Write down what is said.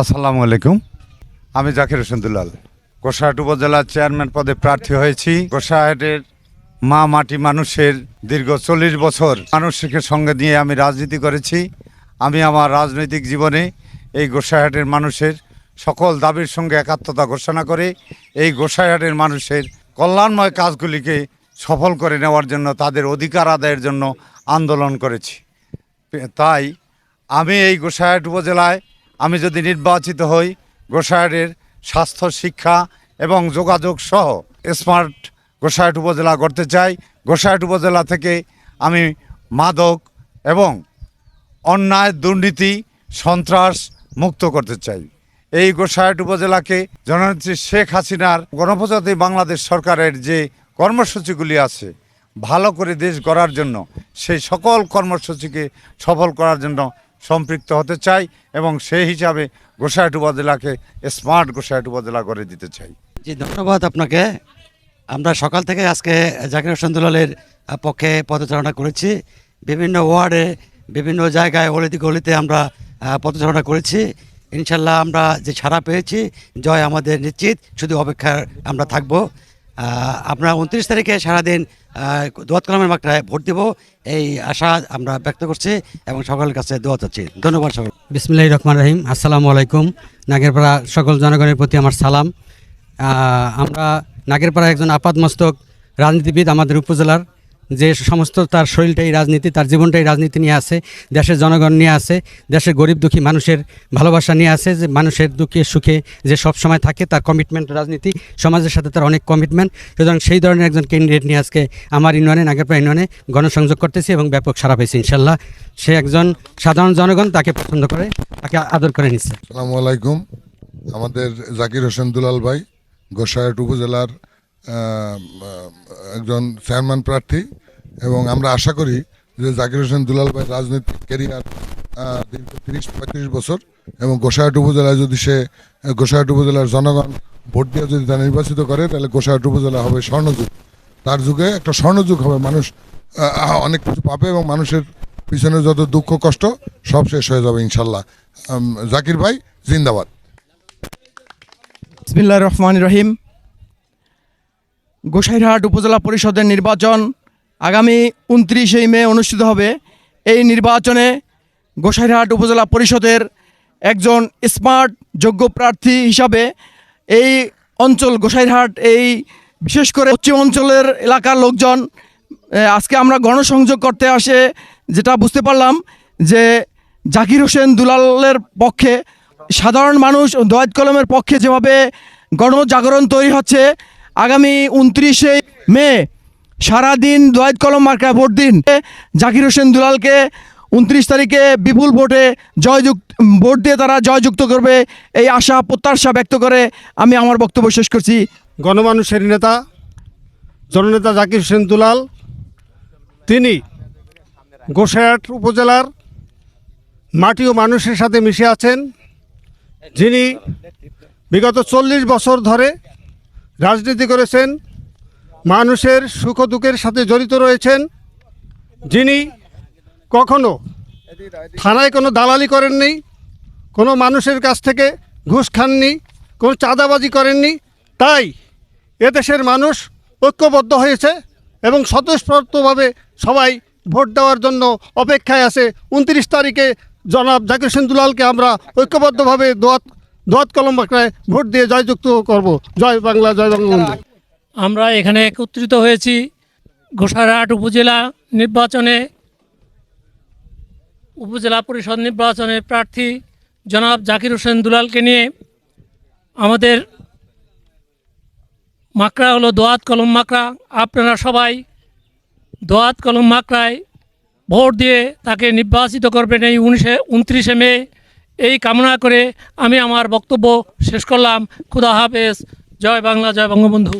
আসসালামু আলাইকুম। আমি জাকির হোসেন দুলাল। গোসাহাট উপজেলার চেয়ারম্যান পদে প্রার্থী হয়েছি। গোসাহাটের মা মাটি মানুষের দীর্ঘ চল্লিশ বছর মানুষকে সঙ্গে নিয়ে আমি রাজনীতি করেছি। আমি আমার রাজনৈতিক জীবনে এই গোসাইহাটের মানুষের সকল দাবির সঙ্গে একাত্মতা ঘোষণা করে, এই গোসাইহাটের মানুষের কল্যাণময় কাজগুলিকে সফল করে নেওয়ার জন্য তাদের অধিকার আদায়ের জন্য আন্দোলন করেছি। তাই আমি এই গোসাইহাট উপজেলায় আমি যদি নির্বাচিত হই গোসাইহাটের স্বাস্থ্য, শিক্ষা এবং যোগাযোগ সহ স্মার্ট গোসাইহাট উপজেলা করতে চাই। গোসাইহাট উপজেলা থেকে আমি মাদক এবং অন্যায়, দুর্নীতি, সন্ত্রাস মুক্ত করতে চাই। এই গোসাইহাট উপজেলাকে জননেত্রী শেখ হাসিনার গণপ্রজাতি বাংলাদেশ সরকারের যে কর্মসূচিগুলি আছে, ভালো করে দেশ গড়ার জন্য, সেই সকল কর্মসূচিকে সফল করার জন্য সম্পৃক্ত হতে চাই এবং সেই হিসাবে গোসাইহাট উপজেলাকে স্মার্ট গোসাইহাট উপজেলা করে দিতে চাই। জি, ধন্যবাদ আপনাকে। আমরা সকাল থেকে আজকে জাকির হোসেন দুলালের পক্ষে পদচারণা করেছি। বিভিন্ন ওয়ার্ডে, বিভিন্ন জায়গায় অলিতে গলিতে আমরা পদচারণা করেছি। ইনশাল্লাহ আমরা যে ছাড়া পেয়েছি, জয় আমাদের নিশ্চিত। শুধু অপেক্ষার আমরা থাকব। আমরা উনত্রিশ তারিখে সারাদিন দোয়াত কলামের মাত্রায় ভোট দেব। এই আশা আমরা ব্যক্ত করছি এবং সকলের কাছে দোয়া চাচ্ছি। ধন্যবাদ সকল। বিসমিল্লাহ রহমান রহিম। আসসালামু আলাইকুম। নাগেরপাড়া সকল জনগণের প্রতি আমার সালাম। আমরা নাগেরপাড়া একজন আপাদমস্তক রাজনীতিবিদ আমাদের উপজেলার যে সমস্ত তার শরীরটাই রাজনীতি, তার জীবনটাই রাজনীতি নিয়ে আছে, দেশের জনগণ নিয়ে আছে, দেশের গরিব দুঃখী মানুষের ভালোবাসা নিয়ে আছে, যে মানুষের দুঃখে সুখে যে সব সময় থাকে, তার কমিটমেন্ট রাজনীতি, সমাজের সাথে তার অনেক কমিটমেন্ট সুতরাং সেই ধরনের একজন ক্যান্ডিডেট নিয়ে আজকে আমার ইউনিয়নে, নাগেরপাড়া ইউনিয়নে গণসংযোগ করতেছি এবং ব্যাপক সারা পেয়েছি ইনশাল্লাহ সে একজন সাধারণ জনগণ তাকে পছন্দ করে, তাকে আদর করে নিচ্ছে। আসসালামু আলাইকুম। আমাদের জাকির হোসেন দুলাল ভাই গোসাইহাট উপজেলার একজন চেয়ারম্যান প্রার্থী এবং আমরা আশা করি যে জাকির হোসেন দুলাল ভাই রাজনৈতিক ক্যারিয়ার দীর্ঘ তিরিশ পঁয়ত্রিশ বছর এবং গোসাইহাট উপজেলায় যদি সে আহ, গোসাইহাট উপজেলার জনগণ ভোট দিয়ে যদি তা নির্বাচিত করে তাহলে গোসাইহাট উপজেলা হবে স্বর্ণযুগ। তার যুগে একটা স্বর্ণযুগ হবে। মানুষ অনেক কিছু পাবে এবং মানুষের পিছনে যত দুঃখ কষ্ট সব শেষ হয়ে যাবে ইনশাল্লাহ। জাকির ভাই জিন্দাবাদ। বিসমিল্লাহ রহমান রহিম। গোসাইরহাট উপজেলা পরিষদের নির্বাচন আগামী উনত্রিশে মে অনুষ্ঠিত হবে। এই নির্বাচনে গোসাইরহাট উপজেলা পরিষদের একজন স্মার্ট, যোগ্য প্রার্থী হিসাবে এই অঞ্চল, গোসাইরহাট এই বিশেষ করে পশ্চিম অঞ্চলের এলাকার লোকজন আজকে আমরা গণসংযোগ করতে আসে যেটা বুঝতে পারলাম যে জাকির হোসেন দুলালের পক্ষে সাধারণ মানুষ দোয়াত কলমের পক্ষে যেভাবে গণজাগরণ তৈরি হচ্ছে আগামী উনত্রিশে মে, সারাদিন দোয়াত কলম মার্কায় ভোট দিন। জাকির হোসেন দুলালকে উনত্রিশ তারিখে বিপুল ভোটে জয়যুক্ত ভোট দিয়ে তারা জয়যুক্ত করবে এই আশা, প্রত্যাশা ব্যক্ত করে আমি আমার বক্তব্য শেষ করছি। গণমানুষের নেতা, জননেতা জাকির হোসেন দুলাল, তিনি গোসাইহাট উপজেলার মাটি ও মানুষের সাথে মিশে আছেন, যিনি বিগত চল্লিশ বছর ধরে রাজনীতি করেছেন, মানুষের সুখ দুঃখের সাথে জড়িত রয়েছেন। যিনি কখনো থানায় কোনো দালালি করেননি, কোনো মানুষের কাছ থেকে ঘুষ খাননি, কোনো চাঁদাবাজি করেননি, তাই এদেশের মানুষ ঐক্যবদ্ধ হয়েছে এবং স্বতঃস্ফূর্তভাবে সবাই ভোট দেওয়ার জন্য অপেক্ষায় আছে। উনত্রিশ তারিখে জনাব জাকির হোসেন দুলালকে আমরা ঐক্যবদ্ধভাবে দোয়াত দোয়াত কলম বাঁকড়ায় ভোট দিয়ে জয়যুক্ত করব। জয় বাংলা, জয় বঙ্গবন্ধু আমরা এখানে একত্রিত হয়েছি গোসারহাট উপজেলা নির্বাচনে। উপজেলা পরিষদ নির্বাচনে প্রার্থী জনাব জাকির হোসেন দুলালকে নিয়ে আমাদের মাকড়া হলো দোয়াত কলম মাকড়া। আপনারা সবাই দোয়াত কলম মাকড়ায় ভোট দিয়ে তাকে নির্বাচিত করবেন এই উনিশে, উনত্রিশে মে। এই কামনা করে আমি আমার বক্তব্য শেষ করলাম। খুদা হাফেজ। জয় বাংলা জয় বঙ্গবন্ধু।